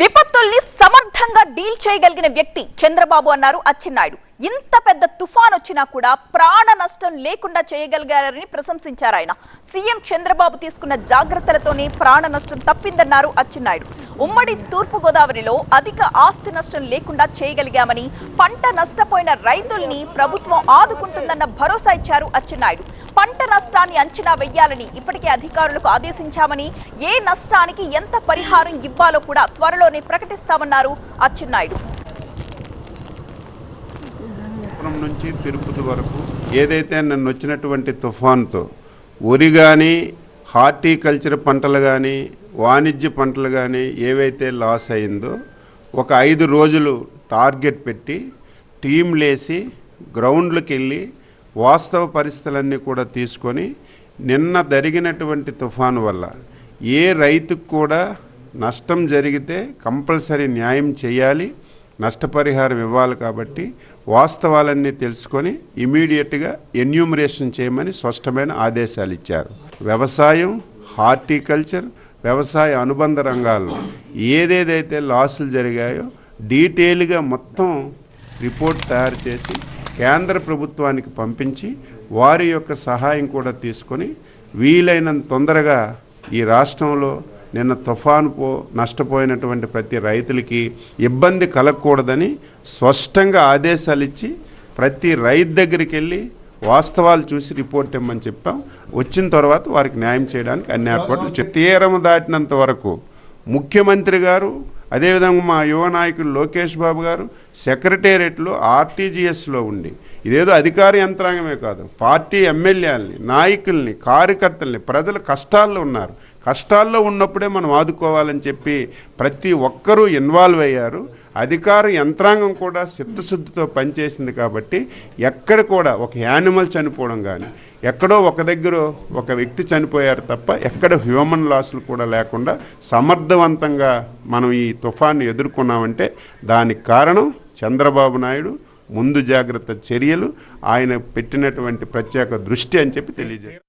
విపత్తుల్ని సమర్థంగా డీల్ చేయగలిగిన వ్యక్తి చంద్రబాబు అన్నారు అచ్చెన్నాయుడు. ఇంత పెద్ద తుఫాన్ వచ్చినా కూడా ప్రాణ నష్టం లేకుండా చేయగలిగారని ప్రశంసించారు ఆయన. సీఎం చంద్రబాబు తీసుకున్న జాగ్రత్తలతోనే ప్రాణ నష్టం తప్పిందన్నారు అచ్చెన్నాయుడు. ఉమ్మడి తూర్పు గోదావరిలో అధిక ఆస్తి నష్టం లేకుండా చేయగలిగామని పంట నష్టపోయిన రైతుల్ని ప్రభుత్వం ఆదుకుంటుందన్న భరోసా ఇచ్చారు అచ్చెన్నాయుడు. పంట నష్టాన్ని అంచనా వెయ్యాలని ఇప్పటికే అధికారులకు ఆదేశించామని ఏ నష్టానికి ఎంత పరిహారం ఇవ్వాలో కూడా త్వరలోనే ప్రకటిస్తామన్నారు అచ్చెన్నాయుడు. విశాఖపట్నం నుంచి తిరుపతి వరకు ఏదైతే నన్ను వచ్చినటువంటి తుఫాన్తో వరి కానీ హార్టికల్చర్ పంటలు కానీ వాణిజ్య పంటలు కానీ ఏవైతే లాస్ అయిందో ఒక ఐదు రోజులు టార్గెట్ పెట్టి టీంలేసి గ్రౌండ్లకు వెళ్ళి వాస్తవ పరిస్థితులన్నీ కూడా తీసుకొని నిన్న జరిగినటువంటి తుఫాను వల్ల ఏ రైతుకు కూడా నష్టం జరిగితే కంపల్సరీ న్యాయం చేయాలి. నష్టపరిహారం ఇవ్వాలి కాబట్టి వాస్తవాలన్నీ తెలుసుకొని ఇమీడియట్గా ఎన్యూమరేషన్ చేయమని స్పష్టమైన ఆదేశాలు ఇచ్చారు. వ్యవసాయం హార్టికల్చర్ వ్యవసాయ అనుబంధ రంగాల్లో ఏదేదైతే లాసులు జరిగాయో డీటెయిల్గా మొత్తం రిపోర్ట్ తయారు చేసి కేంద్ర ప్రభుత్వానికి పంపించి వారి యొక్క సహాయం కూడా తీసుకొని వీలైనంత తొందరగా ఈ రాష్ట్రంలో నిన్న తుఫాను పో నష్టపోయినటువంటి ప్రతి రైతులకి ఇబ్బంది కలగకూడదని స్పష్టంగా ఆదేశాలు ఇచ్చి ప్రతి రైతు దగ్గరికి వెళ్ళి వాస్తవాలు చూసి రిపోర్ట్ ఇమ్మని చెప్పాం. వచ్చిన తర్వాత వారికి న్యాయం చేయడానికి అన్ని ఏర్పాట్లు తీరం దాటినంత వరకు ముఖ్యమంత్రి గారు అదేవిధంగా మా యువ నాయకులు లోకేష్ బాబు గారు సెక్రటేరియట్లో ఆర్టీజీఎస్లో ఉండి ఇదేదో అధికార యంత్రాంగమే కాదు పార్టీ ఎమ్మెల్యేలని నాయకుల్ని కార్యకర్తల్ని ప్రజలు కష్టాల్లో ఉన్నారు. కష్టాల్లో ఉన్నప్పుడే మనం ఆదుకోవాలని చెప్పి ప్రతి ఒక్కరూ ఇన్వాల్వ్ అయ్యారు. అధికార యంత్రాంగం కూడా చిత్తశుద్ధితో పనిచేసింది కాబట్టి ఎక్కడ కూడా ఒక యానిమల్ చనిపోవడం కానీ ఎక్కడో ఒక దగ్గర ఒక వ్యక్తి చనిపోయారు తప్ప ఎక్కడ హ్యూమన్ లాస్లు కూడా లేకుండా సమర్థవంతంగా మనం ఈ తుఫాను ఎదుర్కొన్నామంటే దానికి కారణం చంద్రబాబు నాయుడు. ముందు జాగ్రత్త చర్యలు ఆయన పెట్టినటువంటి ప్రత్యేక దృష్టి అని చెప్పి తెలియజేస్తారు